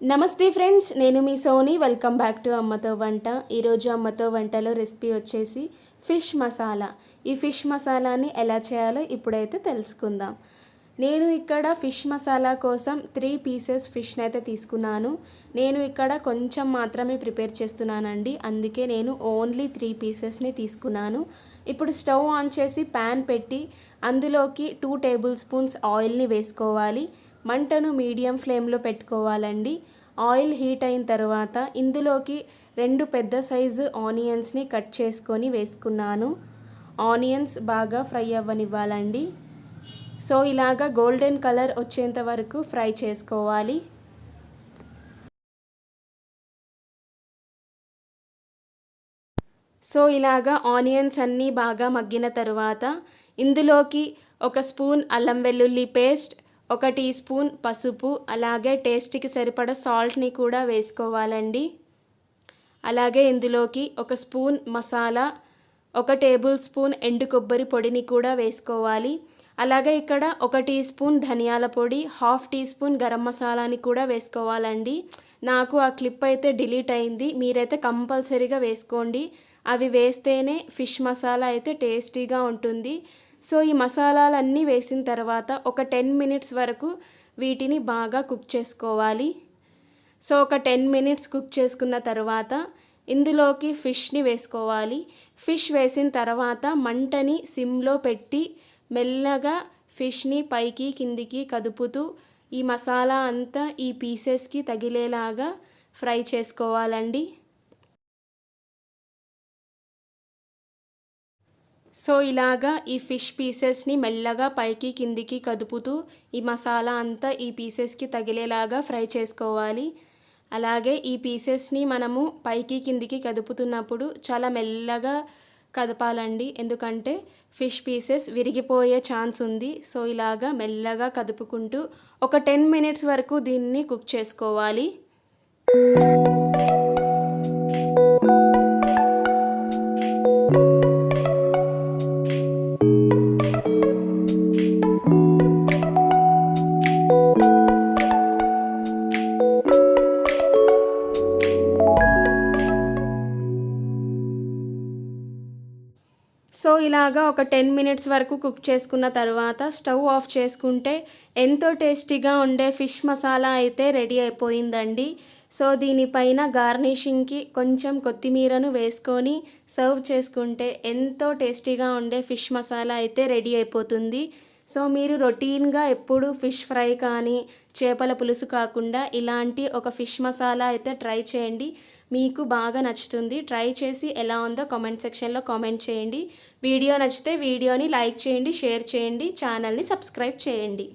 నమస్తే ఫ్రెండ్స్ నేను మీ సోని. వెల్కమ్ బ్యాక్ టు అమ్మతో వంట. ఈరోజు అమ్మతో వంటలో రెసిపీ వచ్చేసి ఫిష్ మసాలా ఈ ఫిష్ మసాలాని ఎలా చేయాలో ఇప్పుడైతే తెలుసుకుందాం. నేను ఇక్కడ ఫిష్ మసాలా కోసం త్రీ పీసెస్ ఫిష్ని అయితే తీసుకున్నాను. నేను ఇక్కడ కొంచెం మాత్రమే ప్రిపేర్ చేస్తున్నానండి. అందుకే నేను ఓన్లీ త్రీ పీసెస్ని తీసుకున్నాను. ఇప్పుడు స్టవ్ ఆన్ చేసి ప్యాన్ పెట్టి అందులోకి టూ టేబుల్ స్పూన్స్ ఆయిల్ని వేసుకోవాలి. మంటను మీడియం ఫ్లేమ్లో పెట్టుకోవాలండి. ఆయిల్ హీట్ అయిన తర్వాత ఇందులోకి రెండు పెద్ద సైజు ఆనియన్స్ని కట్ చేసుకొని వేసుకున్నాను. ఆనియన్స్ బాగా ఫ్రై అవ్వనివ్వాలండి. సో ఇలాగా గోల్డెన్ కలర్ వచ్చేంత వరకు ఫ్రై చేసుకోవాలి. సో ఇలాగా ఆనియన్స్ అన్నీ బాగా మగ్గిన తర్వాత ఇందులోకి ఒక స్పూన్ అల్లం వెల్లుల్లి పేస్ట్ ఒక టీ స్పూన్ పసుపు అలాగే టేస్ట్కి సరిపడ సాల్ట్ని కూడా వేసుకోవాలండి. అలాగే ఇందులోకి ఒక స్పూన్ మసాలా ఒక టేబుల్ స్పూన్ ఎండు కొబ్బరి పొడిని కూడా వేసుకోవాలి. అలాగే ఇక్కడ ఒక టీ స్పూన్ ధనియాల పొడి హాఫ్ టీ స్పూన్ గరం మసాలాని కూడా వేసుకోవాలండి. నాకు ఆ క్లిప్ అయితే డిలీట్ అయింది. మీరైతే కంపల్సరీగా వేసుకోండి. అవి వేస్తేనే ఫిష్ మసాలా అయితే టేస్టీగా ఉంటుంది. సో ఈ మసాలాలన్నీ వేసిన తర్వాత ఒక టెన్ మినిట్స్ వరకు వీటిని బాగా కుక్ చేసుకోవాలి. సో ఒక టెన్ మినిట్స్ కుక్ చేసుకున్న తర్వాత ఇందులోకి ఫిష్ని వేసుకోవాలి. ఫిష్ వేసిన తర్వాత మంటని సిమ్లో పెట్టి మెల్లగా ఫిష్ని పైకి కిందికి కదుపుతూ ఈ మసాలా అంతా ఈ పీసెస్కి తగిలేలాగా ఫ్రై చేసుకోవాలండి. సో ఇలాగా ఈ ఫిష్ పీసెస్ని మెల్లగా పైకి కిందికి కదుపుతూ ఈ మసాలా అంతా ఈ పీసెస్కి తగిలేలాగా ఫ్రై చేసుకోవాలి. అలాగే ఈ పీసెస్ని మనము పైకి కిందికి కదుపుతున్నప్పుడు చాలా మెల్లగా కదపాలండి. ఎందుకంటే ఫిష్ పీసెస్ విరిగిపోయే ఛాన్స్ ఉంది. సో ఇలాగా మెల్లగా కదుపుకుంటూ ఒక టెన్ మినిట్స్ వరకు దీన్ని కుక్ చేసుకోవాలి. సో ఇలాగా ఒక టెన్ మినిట్స్ వరకు కుక్ చేసుకున్న తర్వాత స్టవ్ ఆఫ్ చేసుకుంటే ఎంతో టేస్టీగా ఉండే ఫిష్ మసాలా అయితే రెడీ అయిపోయిందండి. సో దీనిపైన గార్నిషింగ్కి కొంచెం కొత్తిమీరను వేసుకొని సర్వ్ చేసుకుంటే ఎంతో టేస్టీగా ఉండే ఫిష్ మసాలా అయితే రెడీ అయిపోతుంది. సో మీరు రొటీన్గా ఎప్పుడు ఫిష్ ఫ్రై కానీ చేపల పులుసు కాకుండా ఇలాంటి ఒక ఫిష్ మసాలా అయితే ట్రై చేయండి. మీకు బాగా నచ్చుతుంది. ట్రై చేసి ఎలా ఉందో కామెంట్ సెక్షన్లో కామెంట్ చేయండి. వీడియో నచ్చితే వీడియోని లైక్ చేయండి షేర్ చేయండి ఛానల్ని సబ్స్క్రైబ్ చేయండి.